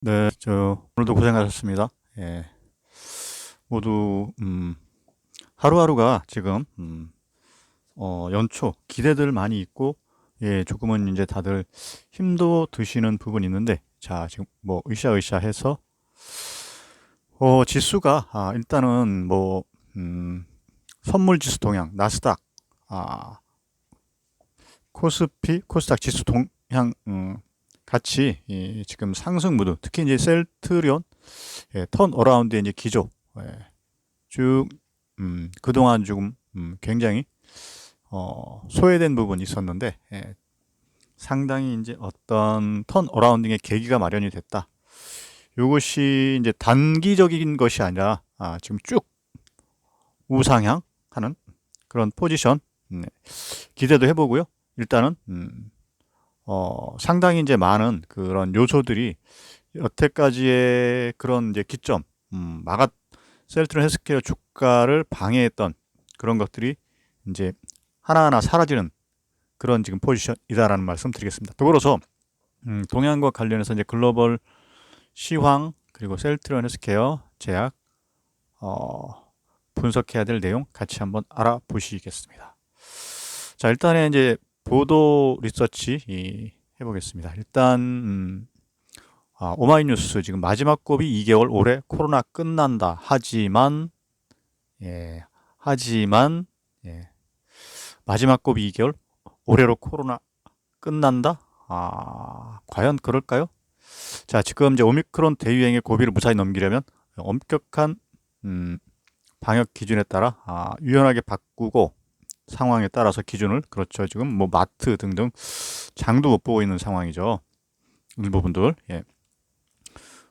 네, 저 오늘도 고생하셨습니다. 예. 모두 음, 하루하루가 지금 음, 어, 연초 기대들 많이 있고 예, 조금은 이제 다들 힘도 드시는 부분이 있는데 자, 지금 뭐 으쌰으쌰 해서 어, 지수가 아, 일단은 뭐 음, 선물 지수 동향 나스닥 아, 코스피 코스닥 지수 동향 음, 같이 이 지금 상승 무드, 특히 이제 셀트리온 예, 턴 어라운드의 이제 기조 예, 쭉 음, 그동안 조금 음, 굉장히 어, 소외된 부분이 있었는데 예, 상당히 이제 어떤 턴 어라운딩의 계기가 마련이 됐다. 이것이 이제 단기적인 것이 아니라 아, 지금 쭉 우상향 하는 그런 포지션 네, 기대도 해보고요. 일단은 음, 어, 상당히 이제 많은 그런 요소들이 여태까지의 그런 이제 기점, 음, 마가 셀트론 헬스케어 주가를 방해했던 그런 것들이 이제 하나하나 사라지는 그런 지금 포지션이다라는 말씀 드리겠습니다. 더불어서 음, 동양과 관련해서 이제 글로벌 시황 그리고 셀트론 헬스케어 제약 어, 분석해야 될 내용 같이 한번 알아보시겠습니다. 자, 일단은 이제 보도 리서치 이, 해보겠습니다. 일단 음, 아, 오마이뉴스 지금 마지막 곱이 2개월 올해 코로나 끝난다. 하지만 예, 하지만 예, 마지막 곱이 2개월 올해로 코로나 끝난다. 아, 과연 그럴까요? 자, 지금 이제 오미크론 대유행의 고비를 무사히 넘기려면 엄격한 음, 방역 기준에 따라 아, 유연하게 바꾸고 상황에 따라서 기준을 그렇죠. 지금 뭐 마트 등등 장도 못 보고 있는 상황이죠. 일부분들. 예.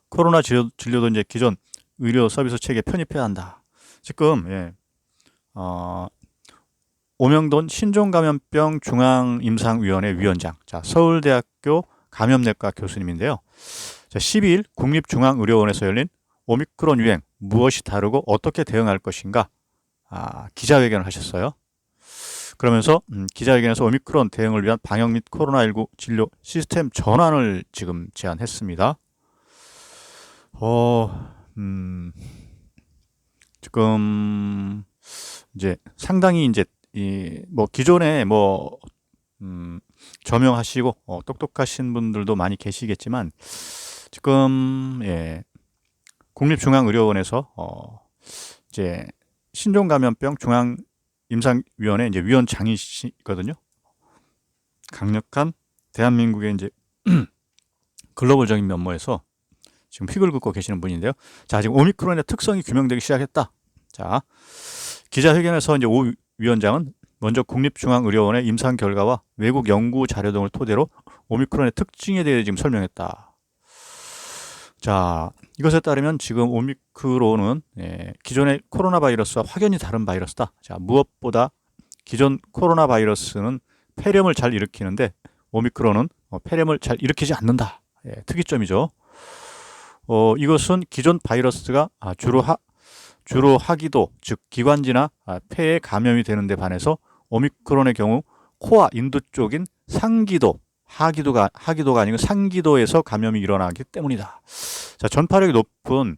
코로나 진료, 진료도 이제 기존 의료 서비스 체계 편입해야 한다. 지금 예. 어, 오명돈 신종감염병 중앙임상위원회 위원장, 자 서울대학교 감염내과 교수님인데요. 자 12일 국립중앙의료원에서 열린 오미크론 유행 무엇이 다르고 어떻게 대응할 것인가 아, 기자회견을 하셨어요. 그러면서 음, 기자회견에서 오미크론 대응을 위한 방역 및 코로나19 진료 시스템 전환을 지금 제안했습니다. 어, 음, 지금 이제 상당히 이제 이 뭐 기존에 뭐 음, 저명하시고 어, 똑똑하신 분들도 많이 계시겠지만 지금 예, 국립중앙의료원에서 어, 이제 신종감염병 중앙 임상위원회 이제 위원장이시거든요. 강력한 대한민국의 이제 글로벌적인 면모에서 지금 픽을 긋고 계시는 분인데요. 자, 지금 오미크론의 특성이 규명되기 시작했다. 자, 기자회견에서 이제 오 위원장은 먼저 국립중앙의료원의 임상 결과와 외국 연구 자료 등을 토대로 오미크론의 특징에 대해 지금 설명했다. 자, 이것에 따르면 지금 오미크론은 예, 기존의 코로나 바이러스와 확연히 다른 바이러스다. 자, 무엇보다 기존 코로나 바이러스는 폐렴을 잘 일으키는데 오미크론은 어, 폐렴을 잘 일으키지 않는다. 예, 특이점이죠. 어, 이것은 기존 바이러스가 아, 주로 하, 주로 하기도 즉 기관지나 아, 폐에 감염이 되는데 반해서 오미크론의 경우 코와 인두 쪽인 상기도 하기도가 하기도가 아니고 상기도에서 감염이 일어나기 때문이다. 자, 전파력이 높은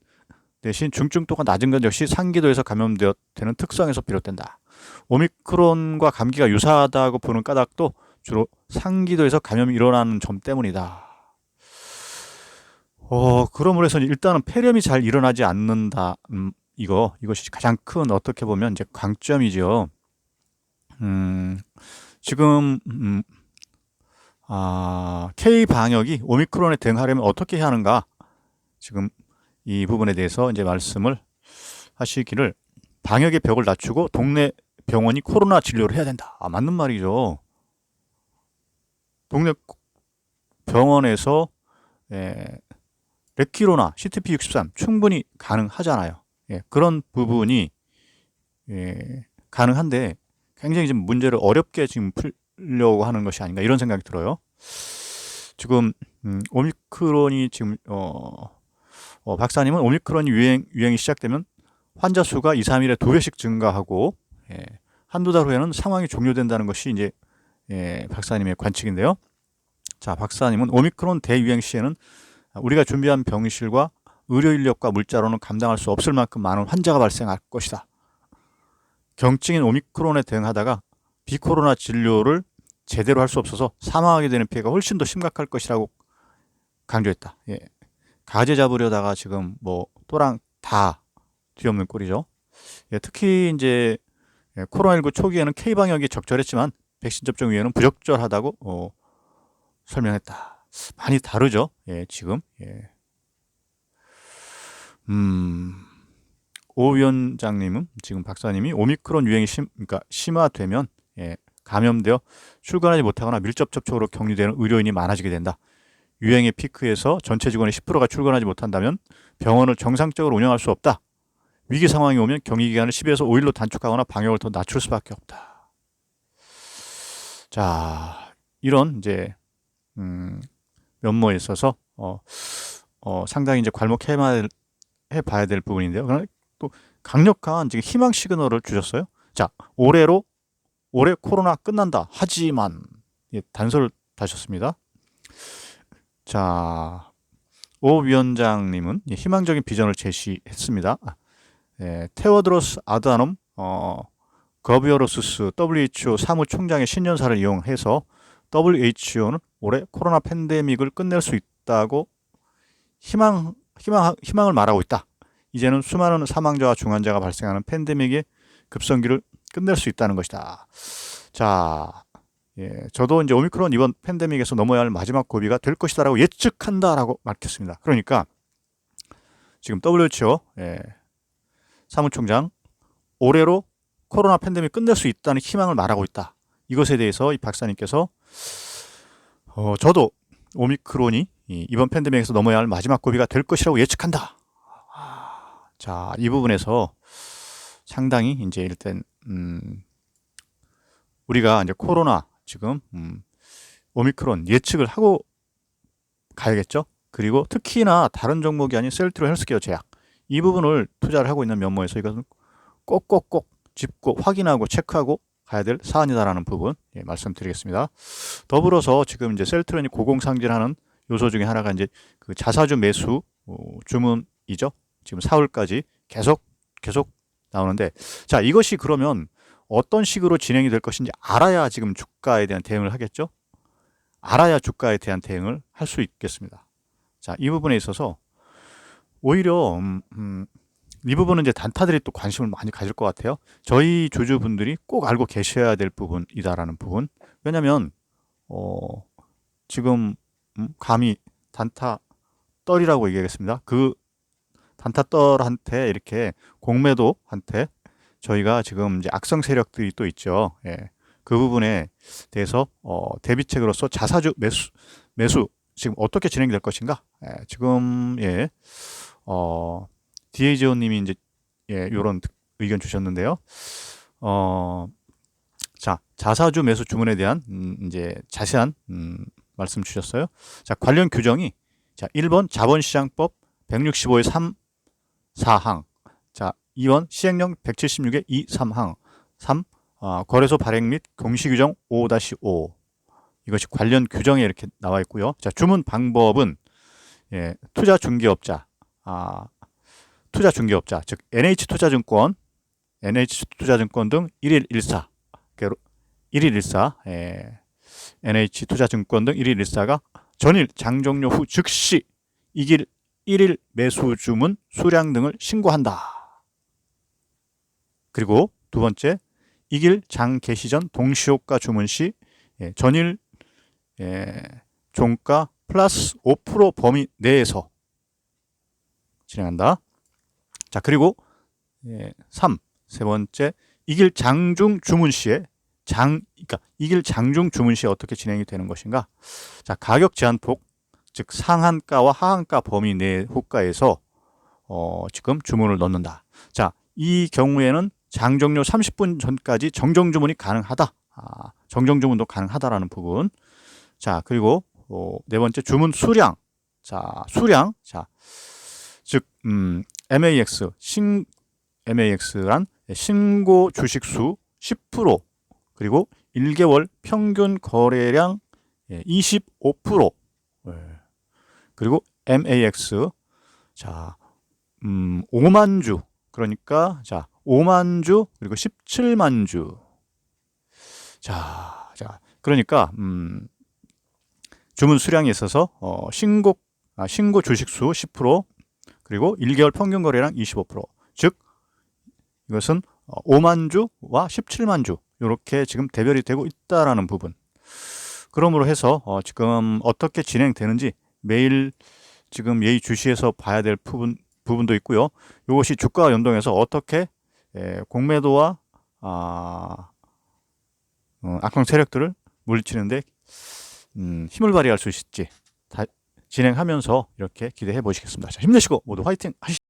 대신 중증도가 낮은 건 역시 상기도에서 감염되는 특성에서 비롯된다. 오미크론과 감기가 유사하다고 보는 까닭도 주로 상기도에서 감염이 일어나는 점 때문이다. 어, 그러므로 해서 일단은 폐렴이 잘 일어나지 않는다. 음, 이거 이것이 가장 큰 어떻게 보면 이제 강점이죠. 음, 지금 음, 아, K 방역이 오미크론에 대응하려면 어떻게 해야 하는가? 지금 이 부분에 대해서 이제 말씀을 하시기를 방역의 벽을 낮추고 동네 병원이 코로나 진료를 해야 된다. 아, 맞는 말이죠. 동네 병원에서 예, 레키로나 CTP63 충분히 가능하잖아요. 예, 그런 부분이 예, 가능한데 굉장히 지금 문제를 어렵게 지금 풀려고 하는 것이 아닌가 이런 생각이 들어요. 지금 음, 오미크론이 지금 어, 어, 박사님은 오미크론이 유행 유행이 시작되면 환자 수가 2, 3일에 두 배씩 증가하고 예, 한두 달 후에는 상황이 종료된다는 것이 이제 예, 박사님의 관측인데요. 자, 박사님은 오미크론 대유행 시에는 우리가 준비한 병실과 의료 인력과 물자로는 감당할 수 없을 만큼 많은 환자가 발생할 것이다. 경증인 오미크론에 대응하다가 비코로나 진료를 제대로 할 수 없어서 사망하게 되는 피해가 훨씬 더 심각할 것이라고 강조했다. 예. 가재 잡으려다가 지금 뭐 또랑 다 뒤없는 꼴이죠. 예, 특히 이제 예, 코로나19 초기에는 K 방역이 적절했지만 백신 접종 이후에는 부적절하다고 어, 설명했다. 많이 다르죠. 예, 지금. 예. 음. 오 위원장님은 지금 박사님이 오미크론 유행이 심, 그러니까 심화되면 예, 감염되어 출근하지 못하거나 밀접 접촉으로 격리되는 의료인이 많아지게 된다. 유행의 피크에서 전체 직원의 10%가 출근하지 못한다면 병원을 정상적으로 운영할 수 없다. 위기 상황이 오면 격리 기간을 10에서 5일로 단축하거나 방역을 더 낮출 수밖에 없다. 자, 이런 이제 음, 면모에 있어서 어, 어, 상당히 이제 괄목해 봐야 될 부분인데요. 그러나 또 강력한 지금 희망 시그널을 주셨어요. 자, 올해로 올해 코로나 끝난다. 하지만 예, 단서를 다셨습니다. 자, 오 위원장님은 예, 희망적인 비전을 제시했습니다. 예, 테오드로스 아드하놈 어, 거비어로스스 WHO 사무총장의 신년사를 이용해서 WHO는 올해 코로나 팬데믹을 끝낼 수 있다고 희망, 희망, 희망을 말하고 있다. 이제는 수많은 사망자와 중환자가 발생하는 팬데믹의 급성기를 끝낼 수 있다는 것이다. 자, 예, 저도 이제 오미크론 이번 팬데믹에서 넘어야 할 마지막 고비가 될 것이다라고 예측한다라고 밝혔습니다. 그러니까 지금 WHO 예, 사무총장 올해로 코로나 팬데믹 끝낼 수 있다는 희망을 말하고 있다. 이것에 대해서 이 박사님께서 어, 저도 오미크론이 이번 팬데믹에서 넘어야 할 마지막 고비가 될 것이라고 예측한다. 자, 이 부분에서 상당히 이제 일단 음, 우리가 이제 코로나 지금 음, 오미크론 예측을 하고 가야겠죠. 그리고 특히나 다른 종목이 아닌 셀트로 헬스케어 제약 이 부분을 투자를 하고 있는 면모에서 이것은 꼭꼭꼭 짚고 확인하고 체크하고 가야 될 사안이다라는 부분 예, 말씀드리겠습니다. 더불어서 지금 이제 셀트론이 고공상진하는 요소 중에 하나가 이제 그 자사주 매수 어, 주문이죠. 지금 4월까지 계속 계속 나오는데 자 이것이 그러면 어떤 식으로 진행이 될 것인지 알아야 지금 주가에 대한 대응을 하겠죠. 알아야 주가에 대한 대응을 할 수 있겠습니다. 자, 이 부분에 있어서 오히려 음, 음, 이 부분은 이제 단타들이 또 관심을 많이 가질 것 같아요. 저희 주주분들이 꼭 알고 계셔야 될 부분이다라는 부분. 왜냐하면 어, 지금 음, 감히 단타 떨이라고 얘기하겠습니다. 그 단타 떨한테 이렇게 공매도한테 저희가 지금 이제 악성 세력들이 또 있죠. 예. 그 부분에 대해서 어, 대비책으로서 자사주 매수 매수 지금 어떻게 진행될 것인가? 예, 지금 예. 어, 디에이지오 님이 이제 예, 요런 의견 주셨는데요. 어, 자, 자사주 매수 주문에 대한 음, 이제 자세한 음, 말씀 주셨어요. 자, 관련 규정이 자, 1번 자본시장법 165의 3 4항. 자, 2번 시행령 176의 2, 3항. 3. 어, 거래소 발행 및 공시규정 5-5. 이것이 관련 규정에 이렇게 나와 있고요. 자, 주문 방법은 예, 투자 중개업자, 아, 투자 중개업자, 즉 NH투자증권, NH투자증권 등 1일1사 1일1사, 예, NH투자증권 등 1일1사가 전일 장종료 후 즉시 이길 1일 매수 주문 수량 등을 신고한다. 그리고 두 번째, 이길 장 개시 전 동시효과 주문 시 예, 전일 예, 종가 플러스 5% 범위 내에서 진행한다. 자, 그리고 예, 3. 세 번째, 이길 장중 주문 시에 장, 그러니까 이길 장중 주문 시에 어떻게 진행이 되는 것인가? 자, 가격 제한폭 즉 상한가와 하한가 범위 내 호가에서 어, 지금 주문을 넣는다. 자, 이 경우에는 장종료 30분 전까지 정정 주문이 가능하다. 아, 정정 주문도 가능하다라는 부분. 자, 그리고 어, 네 번째 주문 수량. 자, 수량. 자, 즉 음, MAX 신 MAX란 신고 주식 수 10% 그리고 1개월 평균 거래량 25% 예, 그리고 MAX 자, 음, 5만 주 그러니까 자, 5만 주 그리고 17만 주. 자, 자, 그러니까 음, 주문 수량에 있어서 어, 신고 아, 신고 주식 수 10% 그리고 1개월 평균 거래량 25%. 즉 이것은 어, 5만 주와 17만 주 이렇게 지금 대별이 되고 있다라는 부분. 그러므로 해서 어, 지금 어떻게 진행되는지 매일 지금 예의 주시에서 봐야 될 부분 부분도 있고요. 이것이 주가와 연동해서 어떻게 에, 공매도와 아, 어, 악성 세력들을 물리치는데 음, 힘을 발휘할 수 있을지 다 진행하면서 이렇게 기대해 보시겠습니다. 자, 힘내시고 모두 화이팅 하시죠.